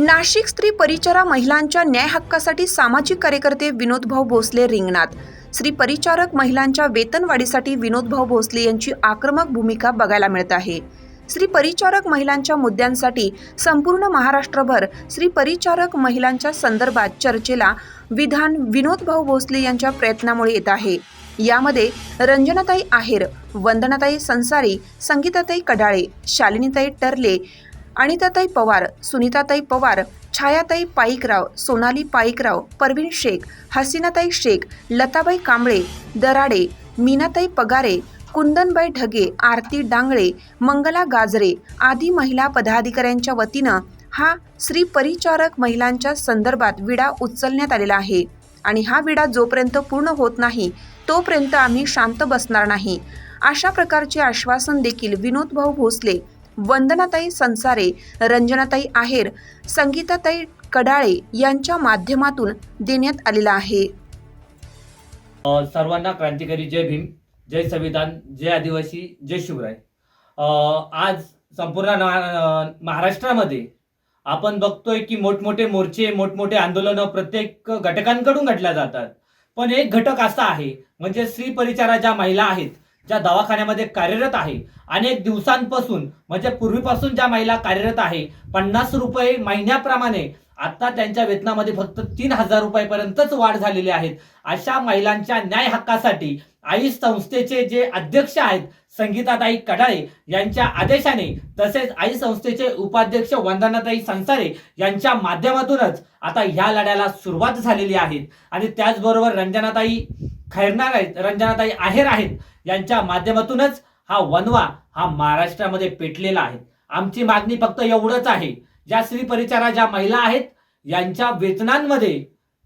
नाशिक स्त्री परिचारा महिलांच्या न्याय हक्कासाठी सामाजिक कार्यकर्ते विनोदभाऊ भोसले रिंगणात. स्त्री परिचारक महिलांच्या वेतनवाढीसाठी विनोदभाऊ भोसले यांची आक्रमक भूमिका बघायला मिळत आहे. स्त्री परिचारक महिलांच्या मुद्द्यांसाठी संपूर्ण महाराष्ट्रभर स्त्री परिचारक महिलांच्या संदर्भात चर्चेला विधान विनोदभाऊ भोसले यांच्या प्रयत्नामुळे येत आहे. यामध्ये रंजनाताई आहेर वंदनाताई संसारी संगीताताई कडाळे शालिनीताई टरले अनिताताई पवार सुनीताताई पवार छायाताई पाईकराव सोनाली पाईकराव परवीन शेख हसीनाताई शेख लताबाई कांबळे दराडे मीनाताई पगारे कुंदनबाई ढगे आरती डांगळे मंगला गाजरे आदी महिला पदाधिकाऱ्यांच्या वतीनं हा स्त्री परिचारक महिलांच्या संदर्भात विडा उचलण्यात आलेला आहे. आणि हा विडा जोपर्यंत पूर्ण होत नाही तोपर्यंत आम्ही शांत बसणार नाही. अशा प्रकारचे आश्वासन देखील विनोदभाऊ भोसले वंदनाताई संसारे रंजनाताई आहेर संगीताताई कडाळे यांच्या माध्यमातून देण्यात आलेला आहे. सर्वांना क्रांतिकारी जय भीम जय संविधान जय आदिवासी जय शिवराय. आज संपूर्ण ना- महाराष्ट्रामध्ये आपण बघतोय की मोठमोठे मोर्चे मोठमोठे आंदोलनं प्रत्येक घटकांकडून घडल्या जातात. पण एक घटक असा आहे म्हणजे स्त्री परिचारा ज्या महिला आहेत. ज्या दवाखान्यामध्ये कार्यरत आहे. अनेक दिवसांपासून म्हणजे पूर्वीपासून ज्या महिला कार्यरत आहे पन्नास रुपये महिन्याप्रमाणे आता त्यांच्या वेतनामध्ये फक्त तीन हजार रुपयापर्यंतच वाढ झालेली आहेत अशा महिलांच्या न्याय हक्कासाठी आई संस्थेचे जे अध्यक्ष आहेत संगीताताई कडाळे यांच्या आदेशाने तसेच आई संस्थेचे उपाध्यक्ष वंदनाताई संसारे यांच्या माध्यमातूनच आता ह्या लढ्याला सुरुवात झालेली आहे. आणि त्याचबरोबर रंजनाताई खैरनार आहेत रंजनाताई आहेर आहेत. यांच्या माध्यमातूनच हा वनवा हा महाराष्ट्रामध्ये पेटलेला आहे. आमची मागणी फक्त एवढंच आहे. ज्या स्त्री परिचारा ज्या महिला आहेत यांच्या वेतनांमध्ये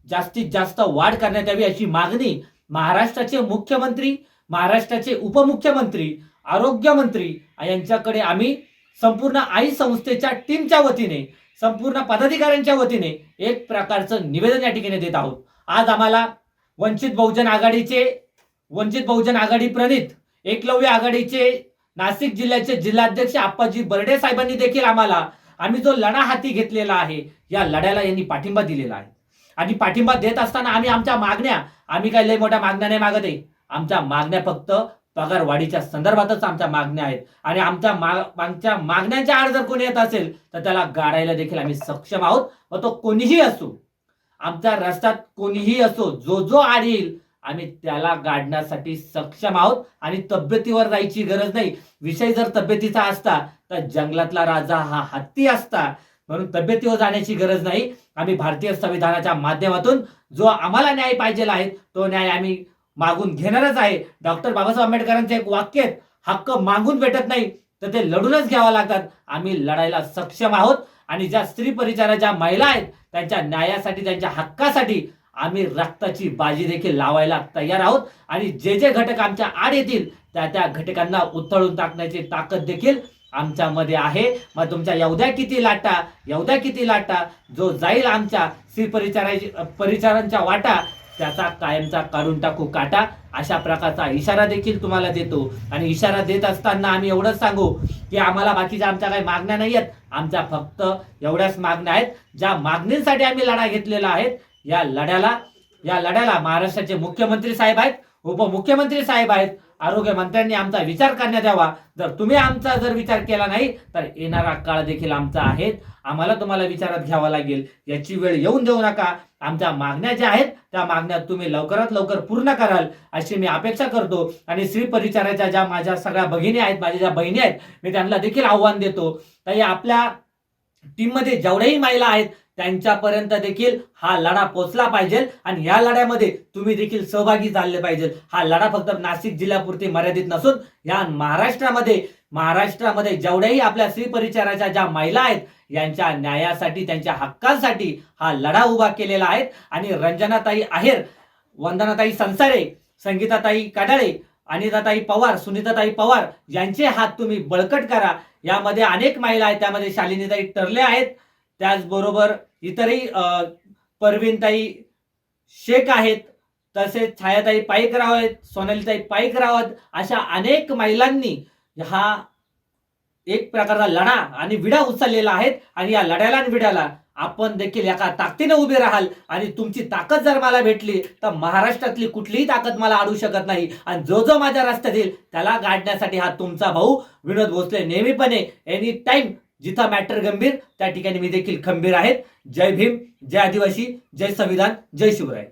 जास्तीत जास्त वाढ करण्यात यावी अशी मागणी महाराष्ट्राचे मुख्यमंत्री महाराष्ट्राचे उपमुख्यमंत्री आरोग्यमंत्री यांच्याकडे आम्ही संपूर्ण आई संस्थेच्या टीमच्या वतीने संपूर्ण पदाधिकाऱ्यांच्या वतीने एक प्रकारचं निवेदन या ठिकाणी देत आहोत. आज आम्हाला वंचित बहुजन आघाडीचे वंचित बहुजन आघाडी प्रणित एकलव्य आघाडीचे नाशिक जिल्ह्याचे जिल्हाध्यक्ष आप्पाजी बर्डे साहेबांनी देखील आम्हाला आम्ही जो लढा हाती घेतलेला आहे या लढ्याला यांनी पाठिंबा दिलेला आहे. आणि पाठिंबा देत असताना आम्ही आमच्या मागण्या आम्ही काही लय मोठ्या मागण्या नाही मागत आहे. आमच्या मागण्या फक्त पगार वाढीच्या संदर्भातच आमच्या मागण्या आहेत. आणि आमच्या मा- आमच्या मागण्यांच्या आड जर कोणी येत असेल तर त्याला गाडायला देखील आम्ही सक्षम आहोत. व तो कोणीही असू आमच्या रस्त्यात कोणीही असो जो जो आड येईल आम्ही त्याला गाडण्यासाठी सक्षम आहोत आणि तब्येतीवर जायची गरज नाही. विषय जर तब्येतीचा असता तर जंगलातला राजा हा हत्ती असता. म्हणून तब्येतीवर जाण्याची गरज नाही. आम्ही भारतीय संविधानाच्या माध्यमातून जो आम्हाला न्याय पाहिजे आहे तो न्याय आम्ही मागून घेणारच आहे. डॉक्टर बाबासाहेब आंबेडकरांचे एक वाक्य हक्क मागून भेटत नाही तर ते लढूनच घ्यावा लागतात. आम्ही लढायला सक्षम आहोत. आणि ज्या स्त्री परिचारा ज्या महिला आहेत त्यांच्या न्यायासाठी त्यांच्या हक्कासाठी आम्ही रक्ताची बाजी देखील लावायला तयार आहोत. आणि जे जे घटक आमच्या आड येतील त्या त्या घटकांना उथळून टाकण्याची ताकद देखील आमच्यामध्ये आहे. मग तुमच्या एवढ्या किती लाटा एवढ्या किती लाटा जो जाईल आमच्या स्त्री परिचाराची परिचारांच्या वाटा त्याचा कायमचा काढून टाकू काटा. अशा प्रकारचा इशारा देखील तुम्हाला देतो. आणि इशारा देत असताना आम्ही एवढंच सांगू की आम्हाला बाकीच्या आमच्या काही मागण्या नाही आहेत. आमच्या फक्त एवढ्याच मागण्या आहेत. ज्या मागणींसाठी आम्ही लढा घेतलेला आहे या लढ्याला या लढ्याला महाराष्ट्राचे मुख्यमंत्री साहेब आहेत उपमुख्यमंत्री साहेब आहेत. आरोग्य मंत्र्यांनी आमचा विचार करण्यात यावा. जर तुम्ही आमचा जर विचार केला नाही तर येणारा काळ देखील आमचा आहे आम्हाला तुम्हाला विचारात घ्यावा लागेल. याची वेळ येऊन देऊ नका. आमच्या मागण्या ज्या आहेत त्या मागण्या तुम्ही लवकरात लवकर पूर्ण कराल अशी मी अपेक्षा करतो. आणि श्री परिचाराच्या ज्या माझ्या सगळ्या भगिनी आहेत माझ्या ज्या बहिणी आहेत मी त्यांना देखील आव्हान देतो. तर आपल्या टीममध्ये जेवढ्याही महिला आहेत त्यांच्यापर्यंत देखील हा लढा पोचला पाहिजे आणि या लढ्यामध्ये तुम्ही देखील सहभागी झाले पाहिजे. हा लढा फक्त नाशिक जिल्ह्यापुरती मर्यादित नसून या महाराष्ट्रामध्ये महाराष्ट्रामध्ये जेवढ्याही आपल्या स्त्री परिचाराच्या ज्या महिला आहेत यांच्या न्यायासाठी त्यांच्या हक्कांसाठी हा लढा उभा केलेला आहे. आणि रंजनाताई आहेर वंदनाताई संसारे संगीताताई काटाळे अनिताताई पवार सुनीताताई पवार यांचे हात तुम्ही बळकट करा. यामध्ये अनेक महिला आहेत त्यामध्ये शालिनीताई टर्ले आहेत. त्याचबरोबर इतरही परवीनताई शेख आहेत तसेच छायाताई पाईकराव आहेत सोनालीताई पाईकराव आहेत अशा अनेक महिलांनी हा एक प्रकारचा लढा आणि विडा उचललेला आहेत आणि या लढ्याला आणि विड्याला आपण देखील एका ताकदीने उभे राहाल आणि तुमची ताकद जर मला भेटली तर महाराष्ट्रातली कुठलीही ताकद मला अडू शकत नाही. आणि जो जो माझ्या रस्त्यात येईल त्याला गाडण्यासाठी हा तुमचा भाऊ विनोद भोसले नेहमीपणे एनी टाईम जिथं मॅटर गंभीर त्या ठिकाणी मी देखील खंबीर आहेत. जय भीम जय आदिवासी जय संविधान जय शिवराय.